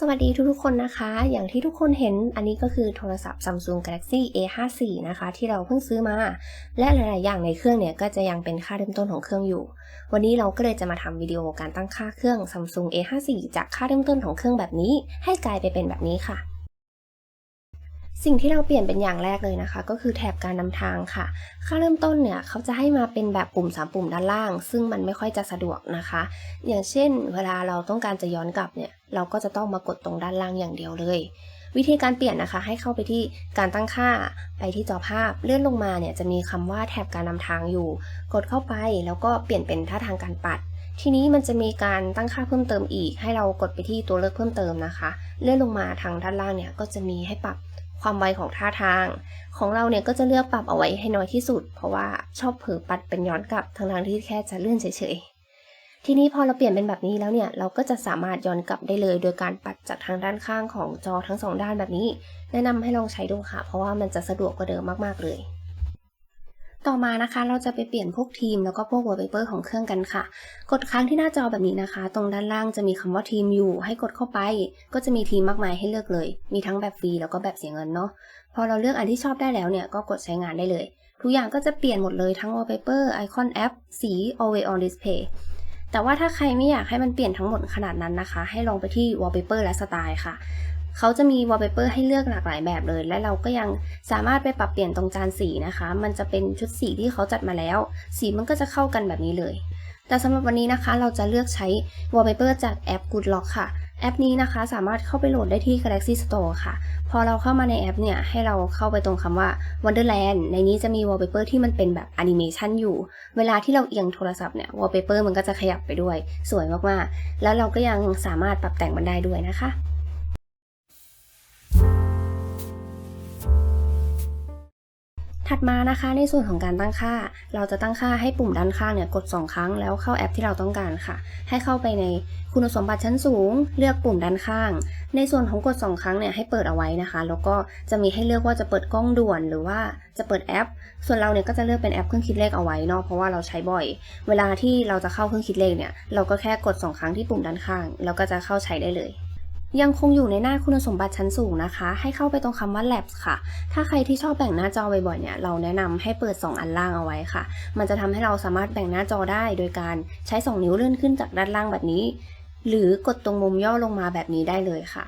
สวัสดีทุกๆคนนะคะ อย่างที่ทุกคนเห็นอันนี้ก็คือโทรศัพท์ Samsung Galaxy A54 นะคะ ที่เราเพิ่งซื้อมา และหลายๆ อย่างในเครื่องเนี่ย ก็จะยังเป็นค่าเริ่มต้นของเครื่องอยู่ วันนี้เราก็เลยจะมาทำวิดีโอการตั้งค่าเครื่อง Samsung A54 จากค่าเริ่มต้นของเครื่องแบบนี้ ให้กลายไปเป็นแบบนี้ค่ะ สิ่งที่เราเปลี่ยนเป็นอย่างแรกเลยนะคะ ก็คือแถบการนำทางค่ะ ค่าเริ่มต้นเนี่ยเขาจะให้มาเป็นแบบปุ่ม 3 ปุ่มด้านล่าง ซึ่งมันไม่ค่อยจะสะดวกนะคะ อย่างเช่น เวลาเราต้องการจะย้อนกลับเนี่ยเราก็จะต้องมากดตรงด้านล่างอย่างเดียวเลย วิธีการเปลี่ยนนะคะ ให้เข้าไปที่การตั้งค่าไปที่จอภาพเลื่อนลงมาเนี่ยจะมีคำว่าแถบการนำทางอยู่ กดเข้าไปแล้วก็เปลี่ยนเป็นท่าทางการปัดทีนี้มันจะมีการตั้งค่าเพิ่มเติมอีก ให้เรากดไปที่ตัวเลือกเพิ่มเติมนะคะ เลื่อนลงมาทางด้านล่างเนี่ยก็จะมีให้ปรับ ความไวของท่าทาง ของเราเนี่ยก็จะเลือกปรับเอาไว้ให้น้อยที่สุด เพราะว่าชอบเผลอปัดเป็นย้อนกลับทางทางที่แค่จะเลื่อนเฉยๆ ทีนี้พอเราเปลี่ยนเป็นแบบนี้แล้วเนี่ยเราก็จะสามารถย้อนกลับได้เลย โดยการปัดจากทางด้านข้างของจอทั้งสองด้านแบบนี้ แนะนำให้ลองใช้ดูค่ะ เพราะว่ามันจะสะดวกกว่าเดิมมากๆเลย ต่อมานะคะเราจะไปเปลี่ยนพวกทีมแล้วก็พวก wallpaper ของเครื่องกันค่ะ กดค้างที่หน้าจอแบบนี้นะคะ ตรงด้านล่างจะมีคำว่าทีมอยู่ ให้กดเข้าไป ก็จะมีทีมมากมายให้เลือกเลย มีทั้งแบบฟรีแล้วก็แบบเสียเงินเนาะ พอเราเลือกอันที่ชอบได้แล้วเนี่ยก็กดใช้งานได้เลย ทุกอย่างก็จะเปลี่ยนหมดเลยทั้ง wallpaper ไอคอนแอปสี always on display แต่ว่าถ้าใครไม่อยากให้มันเปลี่ยนทั้งหมดขนาดนั้นนะคะ ให้ลองไปที่ wallpaper และสไตล์ค่ะ เขาจะมี wallpaper ให้เลือกหลากหลายแบบเลย และเราก็ยังสามารถไปปรับเปลี่ยนตรงจานสีนะคะ มันจะเป็นชุดสีที่เขาจัดมาแล้ว สีมันก็จะเข้ากันแบบนี้เลย แต่สำหรับวันนี้นะคะ เราจะเลือกใช้ wallpaper จากแอป Good Lock ค่ะแอปนี้นะคะสามารถเข้าไปโหลดได้ที่ Galaxy Store ค่ะ พอเราเข้ามาในแอปเนี่ยให้เราเข้าไปตรงคำว่า Wonderland ในนี้จะมี wallpaper ที่มันเป็นแบบแอนิเมชันอยู่ เวลาที่เราเอียงโทรศัพท์เนี่ย wallpaper มันก็จะขยับไปด้วย สวยมากๆ แล้วเราก็ยังสามารถปรับแต่งมันได้ด้วยนะคะ ถัดมานะคะในส่วนของการตั้งค่า เราจะตั้งค่าให้ปุ่มด้านข้างเนี่ยกด 2 ครั้งแล้วเข้าแอปที่เราต้องการค่ะ ให้เข้าไปในคุณสมบัติชั้นสูง เลือกปุ่มด้านข้าง ในส่วนของกด 2 ครั้งเนี่ยให้เปิดเอาไว้นะคะ แล้วก็จะมีให้เลือกว่าจะเปิดกล้องด่วนหรือว่าจะเปิดแอป ส่วนเราเนี่ยก็จะเลือกเป็นแอปเครื่องคิดเลขเอาไว้เนาะเพราะว่าเราใช้บ่อย เวลาที่เราจะเข้าเครื่องคิดเลขเนี่ยเราก็แค่กด 2 ครั้งที่ปุ่มด้านข้าง แล้วก็จะเข้าใช้ได้เลย ยังคงอยู่ในหน้าคุณสมบัติชั้นสูงนะคะ ให้เข้าไปตรงคำว่า Labs ค่ะ ถ้าใครที่ชอบแบ่งหน้าจอบ่อยๆเนี่ยเราแนะนำให้เปิด 2 อันล่างเอาไว้ค่ะ มันจะทำให้เราสามารถแบ่งหน้าจอได้ โดยการใช้ 2 นิ้วเลื่อนขึ้นจากด้านล่างแบบนี้ หรือกดตรงมุมย่อลงมาแบบนี้ได้เลยค่ะ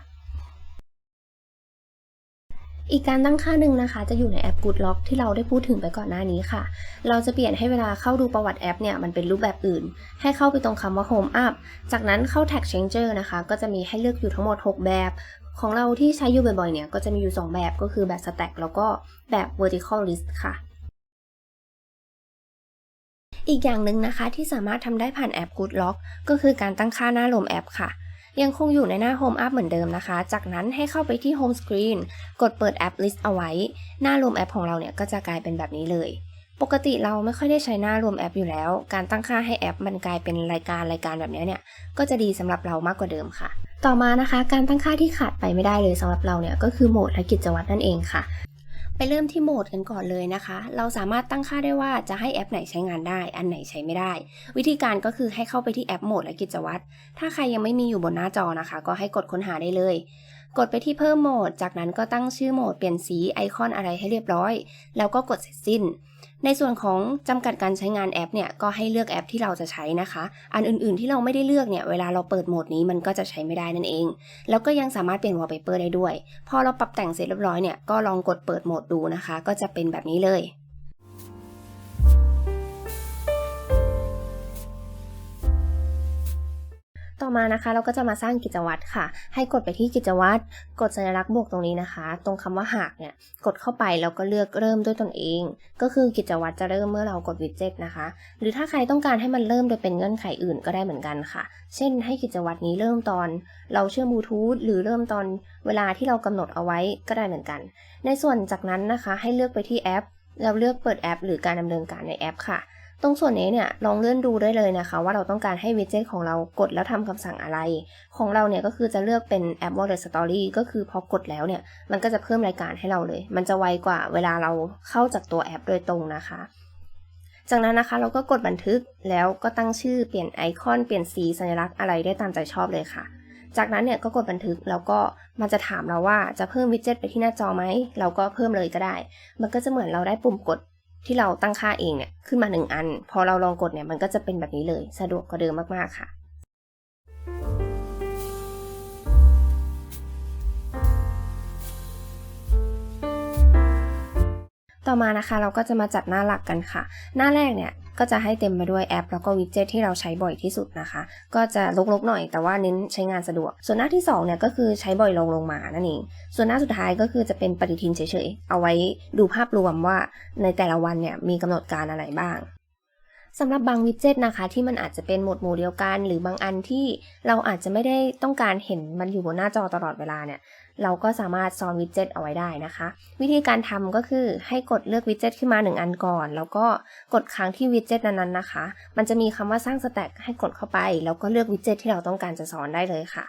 อีกการตั้งค่าหนึ่งนะคะ จะอยู่ในแอป Good Lock ที่เราได้พูดถึงไปก่อนหน้านี้ค่ะ เราจะเปลี่ยนให้เวลาเข้าดูประวัติแอปเนี่ยมันเป็นรูปแบบอื่น ให้เข้าไปตรงคำว่า Home Up จากนั้นเข้า Tag Changer นะคะ ก็จะมีให้เลือกอยู่ทั้งหมด 6 แบบ ของเราที่ใช้อยู่บ่อยๆเนี่ยก็จะมีอยู่ 2 แบบก็คือแบบ Stack แล้วก็แบบ Vertical List ค่ะอีกอย่างหนึ่งนะคะที่สามารถทำได้ผ่านแอป Good Lock ก็คือการตั้งค่าหน้าลมแอปค่ะ ยังคงอยู่ในหน้า Home Up เหมือนเดิมนะคะ จากนั้นให้เข้าไปที่ Home Screen กดเปิดแอป List เอาไว้ หน้ารวมแอปของเราเนี่ยก็จะกลายเป็นแบบนี้เลย ปกติเราไม่ค่อยได้ใช้หน้ารวมแอปอยู่แล้ว การตั้งค่าให้แอปมันกลายเป็นรายการรายการแบบนี้เนี่ย ก็จะดีสำหรับเรามากกว่าเดิมค่ะ ต่อมานะคะ การตั้งค่าที่ขาดไปไม่ได้เลยสำหรับเราเนี่ยก็คือโหมดและกิจวัตรนั่นเองค่ะ ไปเริ่มที่โหมดกันก่อนเลยนะคะ เราสามารถตั้งค่าได้ว่าจะให้แอปไหนใช้งานได้ อันไหนใช้ไม่ได้ วิธีการก็คือให้เข้าไปที่แอปโหมดและกิจวัตร ถ้าใครยังไม่มีอยู่บนหน้าจอนะคะ ก็ให้กดค้นหาได้เลย กดไปที่เพิ่มโหมด จากนั้นก็ตั้งชื่อโหมด เปลี่ยนสี ไอคอนอะไรให้เรียบร้อย แล้วก็กดเสร็จสิ้น ในส่วนของจำกัดการใช้งานแอปเนี่ยก็ให้เลือกแอปที่เราจะใช้นะคะ อันอื่นๆที่เราไม่ได้เลือกเนี่ยเวลาเราเปิดโหมดนี้มันก็จะใช้ไม่ได้นั่นเอง แล้วก็ยังสามารถเปลี่ยนวอลเปเปอร์ได้ด้วย พอเราปรับแต่งเสร็จเรียบร้อยเนี่ยก็ลองกดเปิดโหมดดูนะคะ ก็จะเป็นแบบนี้เลย อมานะคะ เราก็จะมาสร้างกิจวัตรค่ะ ให้กดไปที่กิจวัตร กดสัญลักษณ์บวกตรงนี้นะคะ ตรงคำว่าหากเนี่ย กดเข้าไปแล้วก็เลือกเริ่มด้วยตนเอง ก็คือกิจวัตรจะเริ่มเมื่อเรากดวิดเจ็ตนะคะ หรือถ้าใครต้องการให้มันเริ่มโดยเป็นเงื่อนไขอื่นก็ได้เหมือนกันค่ะ เช่น ให้กิจวัตรนี้เริ่มตอน เราเชื่อมบลูทูธหรือเริ่มตอนเวลาที่เรากำหนดเอาไว้ก็ได้เหมือนกัน ในส่วนจากนั้นนะคะ ให้เลือกไปที่แอป เราเลือกเปิดแอป หรือการดำเนินการในแอปค่ะ ตรงส่วนนี้เนี่ยลองเลื่อนดูได้เลยนะคะ ว่าเราต้องการให้วิดเจ็ตของเรากดแล้วทำคำสั่งอะไร ของเราเนี่ยก็คือจะเลือกเป็นแอป Wallet Story ก็คือพอกดแล้วเนี่ย มันก็จะเพิ่มรายการให้เราเลย มันจะไวกว่าเวลาเราเข้าจากตัวแอปโดยตรงนะคะ จากนั้นนะคะเราก็กดบันทึกแล้วก็ตั้งชื่อเปลี่ยนไอคอนเปลี่ยนสีสัญลักษณ์อะไรได้ตามใจชอบเลยค่ะจากนั้นเนี่ยก็กดบันทึกแล้วก็มันจะถามเราว่าจะเพิ่มวิดเจ็ตไปที่หน้าจอไหม เราก็เพิ่มเลยก็ได้ มันก็จะเหมือนเราได้ปุ่มกด ที่เราตั้งค่าเองเนี่ยขึ้นมาหนึ่งอัน พอเราลองกดเนี่ยมันก็จะเป็นแบบนี้เลย สะดวกกว่าเดิมมากๆค่ะ ต่อมานะคะเราก็จะมาจัดหน้าหลักกันค่ะ หน้าแรกเนี่ย ก็จะให้เต็มไปด้วยแอป แล้วก็วิดเจ็ตที่เราใช้บ่อยที่สุดนะคะ ก็จะลกๆหน่อยแต่ว่าเน้นใช้งานสะดวก ส่วนหน้าที่2เนี่ยก็คือใช้บ่อยลงลงมานั่นเองส่วนหน้าสุดท้ายก็คือจะเป็นปฏิทินเฉยๆ เอาไว้ดูภาพรวมว่าในแต่ละวันเนี่ยมีกำหนดการอะไรบ้างสำหรับบางวิดเจ็ตนะคะที่มันอาจจะเป็นหมวดหมู่เดียวกัน หรือบางอันที่เราอาจจะไม่ได้ต้องการเห็นมันอยู่บนหน้าจอตลอดเวลาเนี่ย เราก็สามารถซ้อนวิดเจ็ตเอาไว้ได้นะคะ วิธีการทำก็คือให้กดเลือกวิดเจ็ตขึ้นมา 1 อันก่อน แล้วก็กดค้างที่วิดเจ็ตนั้นๆนะคะ มันจะมีคำว่าสร้างสแต็กให้กดเข้าไป แล้วก็เลือกวิดเจ็ตที่เราต้องการจะสอนได้เลยค่ะ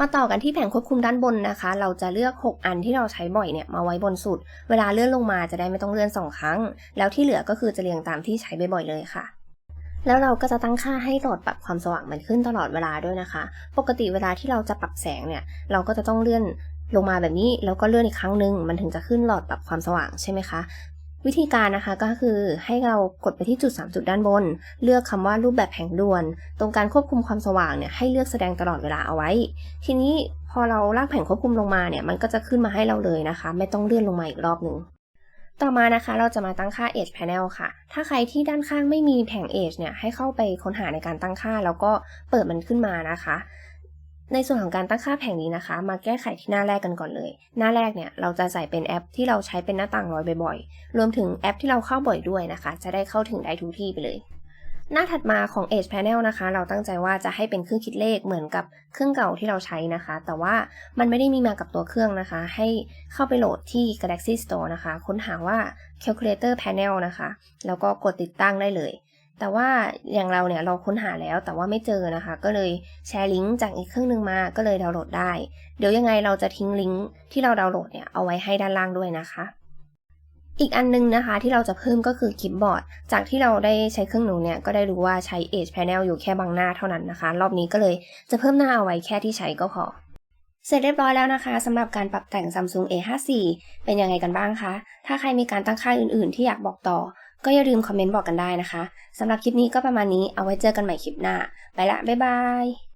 มาต่อกันที่แผงควบคุมด้านบนนะคะ เราจะเลือก 6 อันที่เราใช้บ่อยเนี่ยมาไว้บนสุด เวลาเลื่อนลงมาจะได้ไม่ต้องเลื่อน 2 ครั้ง แล้วที่เหลือก็คือจะเรียงตามที่ใช้บ่อยๆเลยค่ะ แล้วเราก็จะตั้งค่าให้หลอดปรับความสว่างมันขึ้นตลอดเวลาด้วยนะคะ ปกติเวลาที่เราจะปรับแสงเนี่ย เราก็จะต้องเลื่อนลงมาแบบนี้ แล้วก็เลื่อนอีกครั้งหนึ่งมันถึงจะขึ้นหลอดปรับความสว่างใช่ไหมคะ วิธีการนะคะก็คือให้เรากดไปที่จุด 3 จุดด้านบน เลือกคำว่ารูปแบบแผงด่วน ตรงการควบคุมความสว่างเนี่ยให้เลือกแสดงตลอดเวลาเอาไว้ ทีนี้พอเราลากแผงควบคุมลงมาเนี่ยมันก็จะขึ้นมาให้เราเลยนะคะ ไม่ต้องเลื่อนลงมาอีกรอบหนึ่ง ต่อมานะคะเราจะมาตั้งค่า Edge Panel ค่ะ ถ้าใครที่ด้านข้างไม่มีแผง Edge เนี่ยให้เข้าไปค้นหาในการตั้งค่า แล้วก็เปิดมันขึ้นมานะคะ ในส่วนของการตั้งค่าแผงนี้นะคะ มาแก้ไขที่หน้าแรกกันก่อนเลย หน้าแรกเนี่ยเราจะใส่เป็นแอปที่เราใช้เป็นหน้าต่างร้อยบ่อยๆ รวมถึงแอปที่เราเข้าบ่อยด้วยนะคะ จะได้เข้าถึงได้ทุกที่ไปเลย หน้าถัดมาของ Edge Panel นะคะ เราตั้งใจว่าจะให้เป็นเครื่องคิดเลขเหมือนกับเครื่องเก่าที่เราใช้นะคะ แต่ว่ามันไม่ได้มีมากับตัวเครื่องนะคะ ให้เข้าไปโหลดที่ Galaxy Store นะคะ ค้นหาว่า Calculator Panel นะคะ แล้วก็กดติดตั้งได้เลย แต่ว่าอย่างเราเนี่ยเราค้นหาแล้วแต่ว่าไม่เจอนะคะ ก็เลยแชร์ลิงก์จากอีกเครื่องหนึงมาก็เลยดาวน์โหลดได้ เดี๋ยวยังไงเราจะทิ้งลิงก์ที่เราดาวน์โหลดเนี่ยเอาไว้ให้ด้านล่างด้วยนะคะ อีกอันนึงนะคะที่เราจะเพิ่มก็คือคลิปบอร์ดจากที่เราได้ใช้เครื่องหนูเนี่ยก็ได้รู้ว่าใช้ Edge Panel อยู่แค่บางหน้าเท่านั้นนะคะ รอบนี้ก็เลยจะเพิ่มหน้าเอาไว้แค่ที่ใช้ก็พอ เสร็จเรียบร้อยแล้วนะคะสำหรับการปรับแต่ง Samsung A54 เป็นยังไงกันบ้างคะ ถ้าใครมีการตั้งค่าอื่นๆ ที่อยากบอกต่อ ก็อย่าลืมคอมเมนต์บอกกันได้นะคะสำหรับคลิปนี้ก็ประมาณนี้เอาไว้เจอกันใหม่คลิปหน้า ไปละบ๊ายบาย